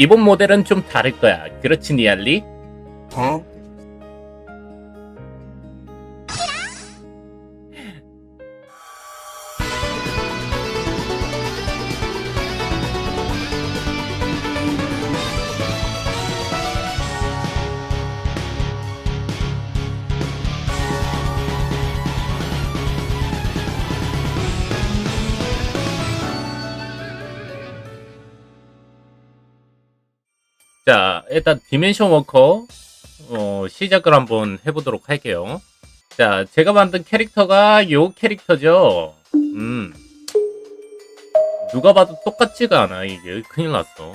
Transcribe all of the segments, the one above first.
이번 모델은 좀 다를 거야. 그렇지, 니알리? 어? 자, 일단 디멘션 워커 어, 시작을 한번 해보도록 할게요. 자, 제가 만든 캐릭터가 요 캐릭터죠. 음. 누가 봐도 똑같지가 않아, 이게. 큰일 났어.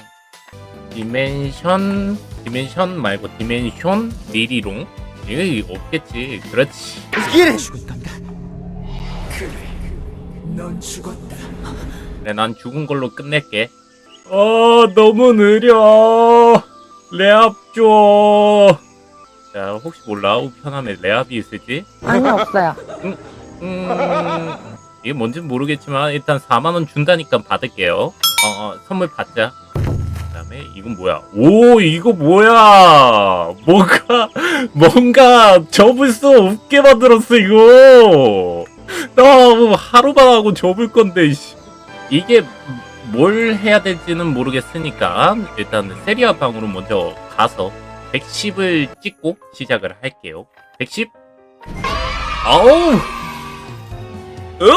디멘션, 디멘션 말고 디멘션 리리롱? 이거 없겠지. 그렇지. 이래 죽었단다. 그래, 넌 죽었다. 네, 난 죽은 걸로 끝낼게. 어, 너무 느려. 레압 줘. 자, 혹시 몰라? 우편함에 레압이 있을지? 아니 없어요. 음, 이게 뭔지 모르겠지만 일단 4만 원 준다니까 받을게요. 어, 어, 선물 받자. 그다음에 이건 뭐야? 오, 이거 뭐야? 뭔가 뭔가 접을 수 없게 만들었어 이거. 나 하루만 하고 접을 건데 씨. 이게 뭘 해야 될지는 모르겠으니까 일단 세리아 방으로 먼저 가서 110을 찍고 시작을 할게요. 110. 아우. 으!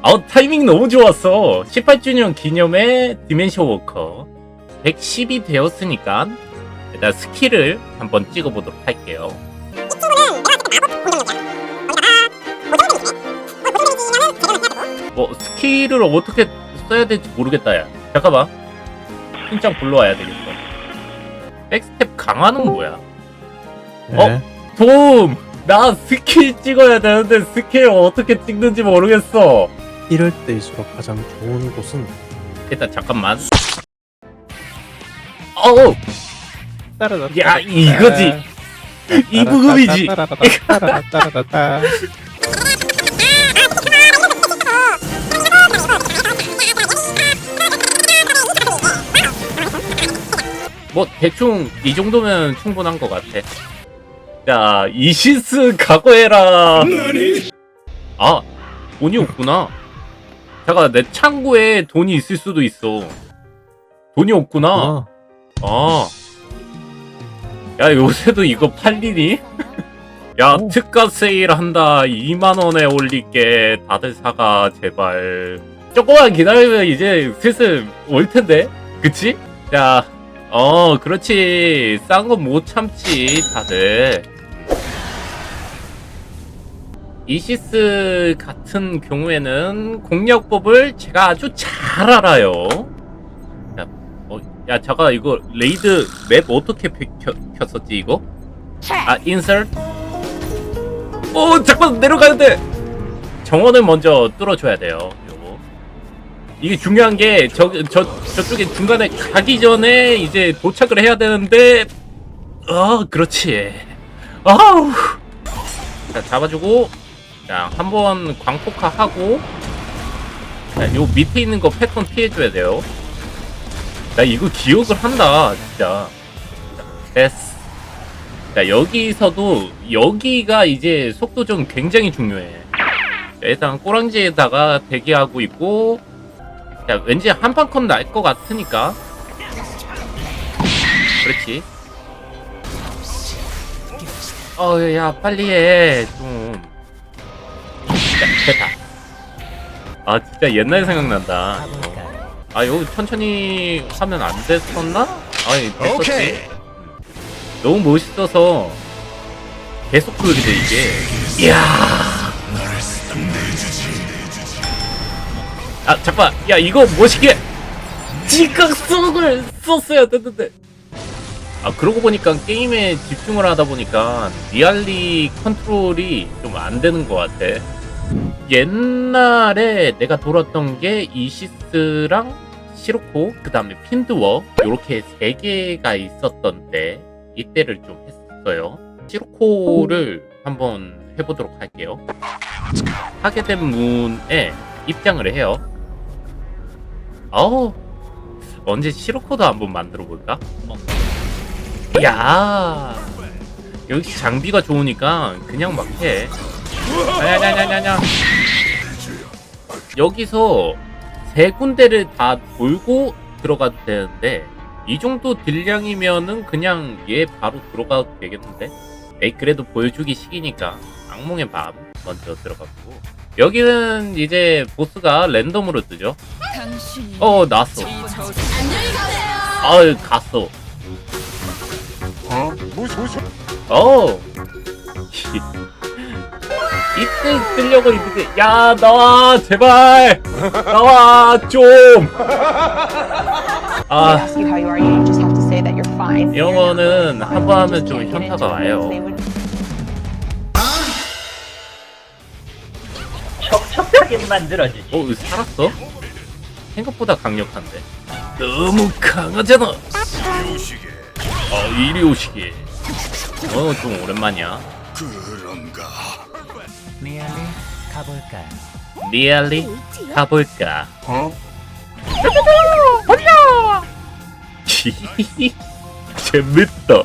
아우 타이밍 너무 좋았어 18주년 기념의 디멘션 워커 110이 되었으니까 일단 스킬을 한번 찍어보도록 할게요 뭐 스킬을 어떻게 써야 될지 모르겠다 야 잠깐만 신장 불러와야 되겠어 백스텝 강화는 뭐야 네. 도움! 나 스킬 찍어야 되는데 스킬 어떻게 찍는지 모르겠어. 이럴 때일수록 가장 좋은 곳은 일단 잠깐만. 어우! 야, 이거지. 이 부금이지. 뭐 대충 이 정도면 충분한 것 같아. 자, 이시스 각오해라. 아, 돈이 없구나. 잠깐 내 창고에 돈이 있을 수도 있어. 돈이 없구나. 아, 아. 야, 요새도 이거 팔리니? 야, 오. 특가 세일 한다. 2만원에 올릴게. 다들 사가, 제발. 조금만 기다리면 이제 슬슬 올 텐데? 그치? 자, 어, 그렇지. 싼 거 못 참지, 다들. 이시스 같은 경우에는 공략법을 제가 아주 잘 알아요. 어, 야, 잠깐 이거 레이드 맵 어떻게 펴- 켜, 켰었지 이거? 아, 인서트. 오, 잠깐 내려가야 돼. 정원을 먼저 뚫어줘야 돼요. 이게 중요한 게 저, 저 저쪽에 중간에 가기 전에 이제 도착을 해야 되는데, 아, 그렇지. 아우. 자, 잡아주고, 자, 한번 광폭화 하고, 자, 요 밑에 있는 거 패턴 피해줘야 돼요. 나 이거 기억을 한다 진짜 자, 됐어 자 여기서도 여기가 이제 속도 좀 굉장히 중요해 자, 일단 꼬랑지에다가 대기하고 있고 자 왠지 한판 컷 날 것 같으니까. 그렇지. 어야 빨리 해좀. 됐다. 아 진짜 옛날 생각난다. 어. 아 여기 천천히 하면 안 됐었나? 아니 됐었지. 오케이. 너무 멋있어서 계속 그게 돼 이게. 이야 아 잠깐 야 이거 멋있게 지각성을 썼어야 됐는데. 아 그러고 보니까 게임에 집중을 하다 보니까 리알리 컨트롤이 좀 안 되는 것 같아. 옛날에 내가 돌았던 게 이시스랑 시로코 그 다음에 핀드워 이렇게 세 개가 있었던 때 이때를 좀 했어요. 시로코를 한번 해보도록 할게요. 하게 된 문에 입장을 해요 어우 언제 시로코드 한번 만들어 볼까? 어. 야 역시 장비가 좋으니까 그냥 막 해. 야야야야야. 여기서 세 군데를 다 돌고 들어가도 되는데 이 정도 딜량이면은 그냥 얘 바로 들어가도 되겠는데? 에이 그래도 보여주기 식이니까 악몽의 밤 먼저 들어갔고 여기는 이제 보스가 랜덤으로 뜨죠 어 나왔어 아유 갔어 어? 무슨 무슨? 어 이때 뜨려고 이렇게 야 나와 제발 나와 좀 They 아, ask you how you are, you just have to say that you're fine. 이런 거는 한 번 하면 좀 현타가 와요. 척척하게 만들어주지. 어, 살았어? 생각보다 강력한데. 너무 강하잖아. 어, 이리 오시게. 어, 좀 오랜만이야. 그런가? 미안해, 가볼까요? 리얼리 가볼까? 어? 재밌다.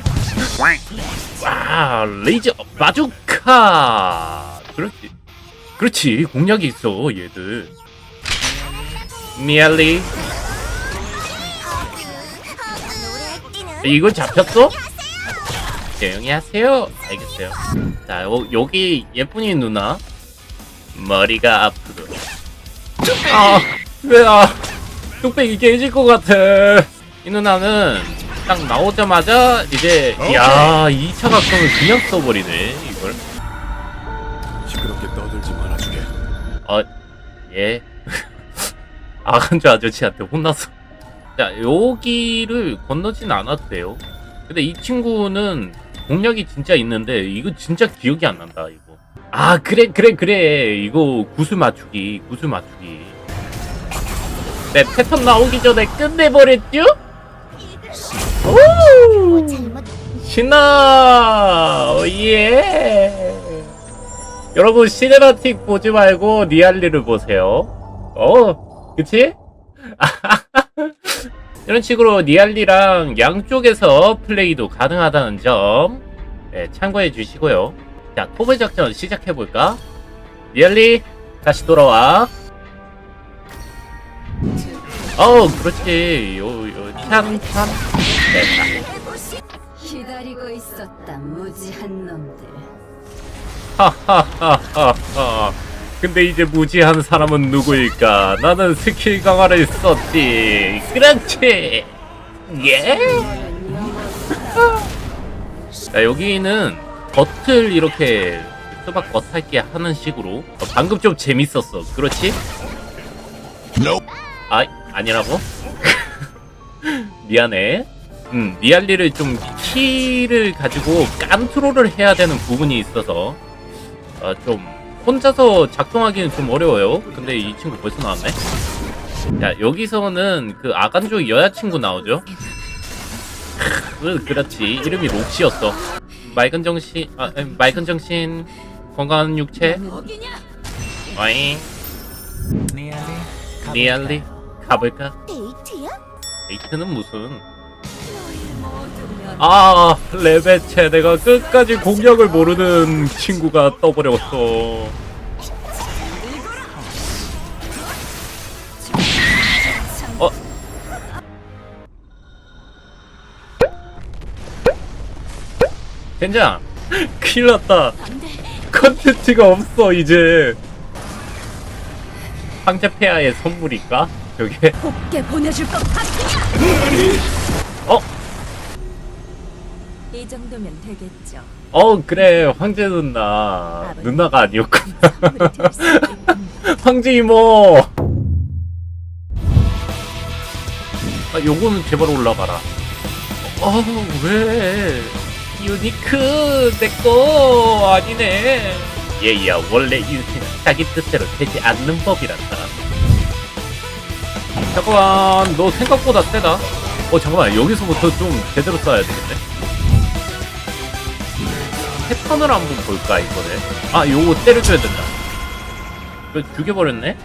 와, 레이저 바주카. 그렇지. 그렇지. 공략이 있어, 얘들. 미알리. 이거 잡혔어? 조용히 하세요. 알겠어요. 자, 요, 여기 예쁜이 누나. 머리가 아프고. 아, 왜, 아, 뚝배기 깨질 것 같아. 이 누나는 딱 나오자마자 이제, 야, 2차 각성을 그냥 써버리네, 이걸. 시끄럽게 떠들지 말아주게. 어, 예. 아간주 아저씨한테 혼났어. 자, 여기를 건너진 않아도 돼요. 근데 이 친구는 공략이 진짜 있는데, 이거 진짜 기억이 안 난다, 이거. 아, 그래, 그래, 그래. 이거 구슬 맞추기, 구슬 맞추기. 네, 패턴 나오기 전에 끝내버렸죠? 오! 신나! 예! 여러분, 시네마틱 보지 말고 리알리를 보세요. 어, 그치? 이런 식으로 니알리랑 양쪽에서 플레이도 가능하다는 점 네, 참고해 주시고요. 자, 토벌 작전 시작해 볼까? 니알리 다시 돌아와. 어, 그렇지. 요, 요, 참, 참. 됐다. 기다리고 있었다 무지한 놈들 하하하하하. 근데 이제 무지한 사람은 누구일까? 나는 스킬 강화를 썼지. 그렇지. 예. 자 여기는 겉을 이렇게 수박 겉핥게 하는 식으로 어, 방금 좀 재밌었어. 그렇지? 아 아니라고? 미안해. 음, 리알리를 좀 키를 가지고 깐트롤을 해야 되는 부분이 있어서 어, 좀 혼자서 작동하기는 좀 어려워요. 근데 이 친구 벌써 나왔네. 자 여기서는 그 아간조 여자친구 나오죠. 크, 그렇지 이름이 록시였어. 맑은 정신, 아, em, 맑은 정신, 건강한 육체. 와잉? 리알리 가볼까? 데이트야? 데이트는 무슨? 아 레베체 내가 끝까지 공략을 모르는 친구가 떠버렸어 어? 젠장 큰일 났다 컨텐츠가 없어 이제 황제폐하의 선물일까? 저게 곱게 보내줄? 어? 이 정도면 되겠죠. 어 그래. 황제 누나. 누나가 아니었구나. 수 있겠군요. 황제 이모! 아 요거는 제발 올라가라. 어왜? 유니크 내꺼 아니네. 얘야 원래 인생은 자기 뜻대로 되지 않는 법이란다. 잠깐만 너 생각보다 세다. 어 잠깐만 여기서부터 좀 제대로 써야 되겠네 패턴을 한번 볼까 이번에? 아 요거 때려줘야 된다. 이거 죽여버렸네